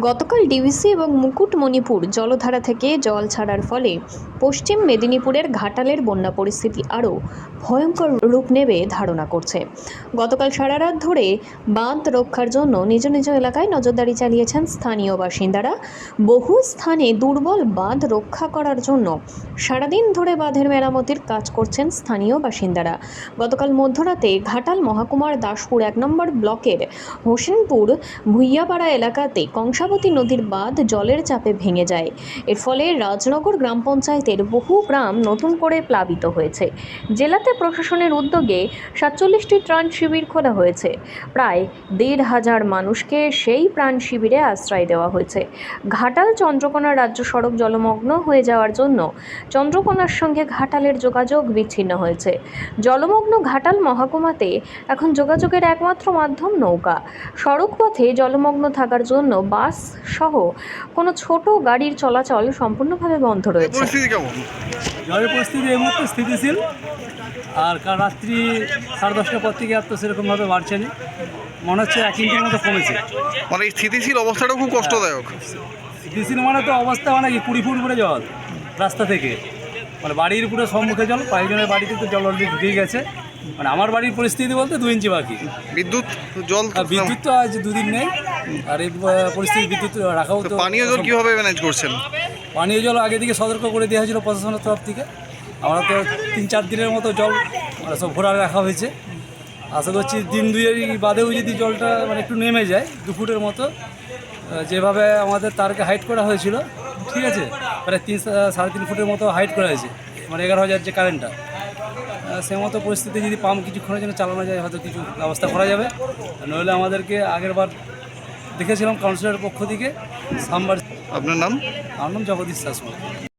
গতকাল ডিভিসি এবং মুকুটমণিপুর জলধারা থেকে জল ছাড়ার ফলে পশ্চিম মেদিনীপুরের ঘাটালের বন্যা পরিস্থিতি আরও ভয়ঙ্কর রূপ নেবে ধারণা করছে। গতকাল সারা রাত ধরে বাঁধ রক্ষার জন্য নিজ নিজ এলাকায় নজরদারি চালিয়েছেন স্থানীয় বাসিন্দারা। বহু স্থানে দুর্বল বাঁধ রক্ষা করার জন্য সারাদিন ধরে বাঁধের মেরামতির কাজ করছেন স্থানীয় বাসিন্দারা। গতকাল মধ্যরাতে ঘাটাল মহাকুমার দাসপুর এক নম্বর ব্লকের হোসেনপুর ভুইয়াপাড়া এলাকাতে কংসাবতী নদীর বাঁধ জলের চাপে ভেঙে যায়। এর ফলে রাজনগর গ্রাম পঞ্চায়েতের বহু গ্রাম নতুন করে প্লাবিত হয়েছে। জেলাতে প্রশাসনের উদ্যোগে সাতচল্লিশটি ত্রাণ শিবির খোলা হয়েছে। প্রায় দেড় হাজার মানুষকে সেই প্রাণ শিবিরে আশ্রয় দেওয়া হয়েছে। ঘাটাল চন্দ্রকোনা রাজ্য সড়ক জলমগ্ন হয়ে যাওয়ার জন্য চন্দ্রকোনার সঙ্গে ঘাটালের যোগাযোগ বিচ্ছিন্ন হয়েছে। জলমগ্ন ঘাটাল মহাকুমাতে এখন যোগাযোগের একমাত্র মাধ্যম নৌকা। সড়ক পথে জলমগ্ন থাকার জন্য বাস সহ কোনো ছোট গাড়ির চলাচল সম্পূর্ণভাবে বন্ধ রয়েছে। জলের পরিস্থিতি এই মুহূর্তে স্থিতিশীল। আর কাল রাত্রি সাড়ে দশটার পর থেকে আর তো সেরকমভাবে বাড়ছে না। মনে হচ্ছে এক ইঞ্চির মতো কমেছে। মানে স্থিতিশীল অবস্থাটা খুব কষ্টদায়ক। স্থিতিশীল মানে তো অবস্থা মানে কি? কুড়ি ফুট করে জল রাস্তা থেকে। মানে বাড়ির পুরো সম্মুখে জল কয়েকজনের বাড়িতে তো জল অলরেডি ঢুকেই গেছে। মানে আমার বাড়ির পরিস্থিতি বলতে দু ইঞ্চি বাকি। বিদ্যুৎ জল বিদ্যুৎ তো আজ দুদিন নেই। আর এই পরিস্থিতি বিদ্যুৎ রাখাও তো পানীয় জল কীভাবে ম্যানেজ করছেন? পানীয় জল আগে থেকে সতর্ক করে দেওয়া হয়েছিল প্রশাসনের তরফ থেকে। আমরা তো তিন চার দিনের মতো জল মানে সব ভরা রাখা হয়েছে। আশা করছি দিন দুয়ের বাদেও যদি জলটা মানে একটু নেমে যায় দু ফুটের মতো যেভাবে আমাদের তারকে হাইট করা হয়েছিল ঠিক আছে? প্রায় তিন সাড়ে তিন ফুটের মতো হাইট করা হয়েছে মানে এগারো হাজার যে কারেন্টটা সে মতো পরিস্থিতি যদি পাম্প কিছুক্ষণের জন্য চালানো যায় হয়তো কিছু ব্যবস্থা করা যাবে। নইলে আমাদেরকে আগেরবার দেখেছিলাম কাউন্সিলরের পক্ষ থেকে সামবার আপনার নাম? আমার নাম জগদীশ শাসমল